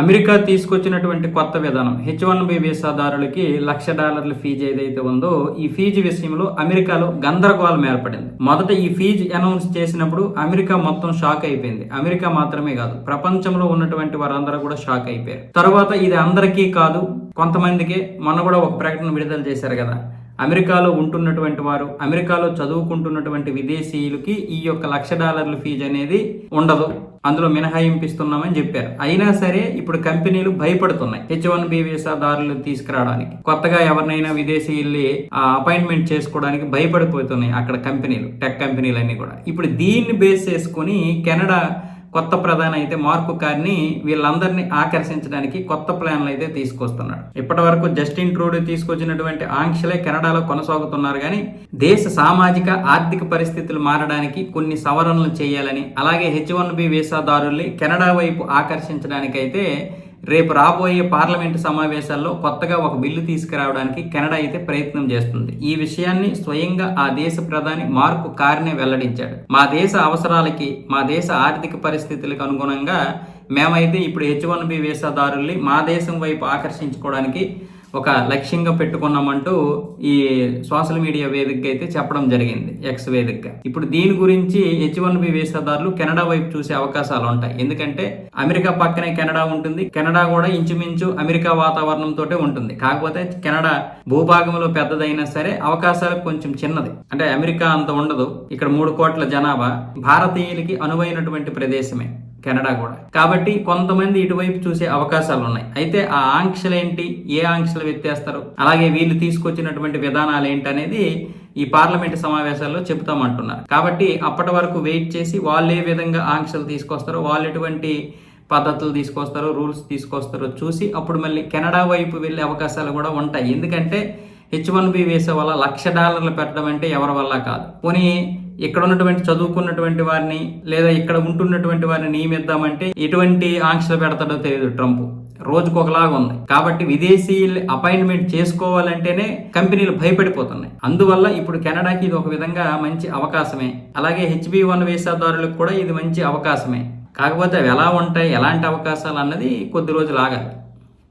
America తీసుకొచ్చినటువంటి కొత్త విధానం హెచ్ వన్ బి వీసాదారులకి లక్ష డాలర్ల ఫీజు ఏదైతే ఉందో ఈ ఫీజు విషయంలో అమెరికాలో గందరగోళం ఏర్పడింది. మొదట ఈ ఫీజు అనౌన్స్ చేసినప్పుడు అమెరికా మొత్తం షాక్ అయిపోయింది. అమెరికా మాత్రమే కాదు ప్రపంచంలో ఉన్నటువంటి వారందరూ కూడా షాక్ అయిపోయారు. తర్వాత ఇది అందరికీ కాదు కొంతమందికి. మొన్న కూడా ఒక ప్రకటన విడుదల చేశారు కదా. అమెరికాలో ఉంటున్నటువంటి వారు అమెరికాలో చదువుకుంటున్నటువంటి విదేశీయులకి ఈ యొక్క లక్ష డాలర్ల ఫీజు అనేది ఉండదు. అందులో మినహాయింపిస్తున్నామని చెప్పారు. అయినా సరే ఇప్పుడు కంపెనీలు భయపడుతున్నాయి హెచ్ వన్ బి వీసాదారులు తీసుకురావడానికి. కొత్తగా ఎవరినైనా విదేశీయుల్ని అపాయింట్మెంట్ చేసుకోవడానికి భయపడిపోతున్నాయి అక్కడ కంపెనీలు టెక్ కంపెనీలు అన్ని కూడా. ఇప్పుడు దీన్ని బేస్ చేసుకుని కెనడా కొత్త ప్రధాని అయితే మార్కు కార్ని వీళ్ళందరినీ ఆకర్షించడానికి కొత్త ప్లాన్లు అయితే తీసుకొస్తున్నాడు. ఇప్పటి వరకు జస్టిన్ ట్రూడో తీసుకొచ్చినటువంటి ఆంక్షలే కెనడాలో కొనసాగుతున్నారు కానీ దేశ సామాజిక ఆర్థిక పరిస్థితులు మారడానికి కొన్ని సవరణలు చేయాలని అలాగే హెచ్ వన్ బి వీసాదారుల్ని కెనడా వైపు ఆకర్షించడానికైతే రేపు రాబోయే పార్లమెంటు సమావేశాల్లో కొత్తగా ఒక బిల్లు తీసుకురావడానికి కెనడా అయితే ప్రయత్నం చేస్తుంది. ఈ విషయాన్ని స్వయంగా ఆ దేశ ప్రధాని మార్కు కార్నే వెల్లడించాడు. మా దేశ అవసరాలకి మా దేశ ఆర్థిక పరిస్థితులకు అనుగుణంగా మేమైతే ఇప్పుడు హెచ్ వన్ బి వీసాదారుల్ని మా దేశం వైపు ఆకర్షించుకోవడానికి ఒక లక్ష్యంగా పెట్టుకున్నామంటూ ఈ సోషల్ మీడియా వేదికగా అయితే చెప్పడం జరిగింది ఎక్స్ వేదికగా. ఇప్పుడు దీని గురించి హెచ్ వన్ బి వీసాదారులు కెనడా వైపు చూసే అవకాశాలు ఉంటాయి. ఎందుకంటే అమెరికా పక్కనే కెనడా ఉంటుంది. కెనడా కూడా ఇంచుమించు అమెరికా వాతావరణంతో ఉంటుంది. కాకపోతే కెనడా భూభాగంలో పెద్దదైనా సరే అవకాశాలు కొంచెం చిన్నది. అంటే అమెరికా అంత ఉండదు. ఇక్కడ మూడు కోట్ల జనాభా. భారతీయులకి అనువైనటువంటి ప్రదేశమే. కెనడా కూడా. కాబట్టి కొంతమంది ఇటువైపు చూసే అవకాశాలు ఉన్నాయి అయితే ఆ ఆంక్షలు ఏంటి ఏ ఆంక్షలు ఎత్తేస్తారు అలాగే వీళ్ళు తీసుకొచ్చినటువంటి విధానాలు ఏంటి అనేది ఈ పార్లమెంటు సమావేశాల్లో చెబుతామంటున్నారు కాబట్టి అప్పటి వరకు వెయిట్ చేసి వాళ్ళు ఏ విధంగా ఆంక్షలు తీసుకొస్తారో వాళ్ళు ఎటువంటి పద్ధతులు తీసుకొస్తారో రూల్స్ తీసుకొస్తారో చూసి అప్పుడు మళ్ళీ కెనడా వైపు వెళ్ళే అవకాశాలు కూడా ఉంటాయి. ఎందుకంటే హెచ్ వన్ బి వేసే వల్ల లక్ష డాలర్లు పెట్టడం అంటే ఎవరి వల్ల కాదు. పోనీ ఇక్కడ ఉన్నటువంటి చదువుకున్నటువంటి వారిని లేదా ఇక్కడ ఉంటున్నటువంటి వారిని నియమిద్దామంటే ఎటువంటి ఆంక్షలు పెడతాడో తెలియదు ట్రంప్. రోజుకు ఒకలాగా ఉంది. కాబట్టి విదేశీయులు అపాయింట్మెంట్ చేసుకోవాలంటేనే కంపెనీలు భయపడిపోతున్నాయి. అందువల్ల ఇప్పుడు కెనడాకి ఇది ఒక విధంగా మంచి అవకాశమే. అలాగే హెచ్బి వన్ వీసాదారులకు కూడా ఇది మంచి అవకాశమే. కాకపోతే అవి ఎలా ఉంటాయి ఎలాంటి అవకాశాలు అన్నది కొద్ది రోజులు ఆగాలి.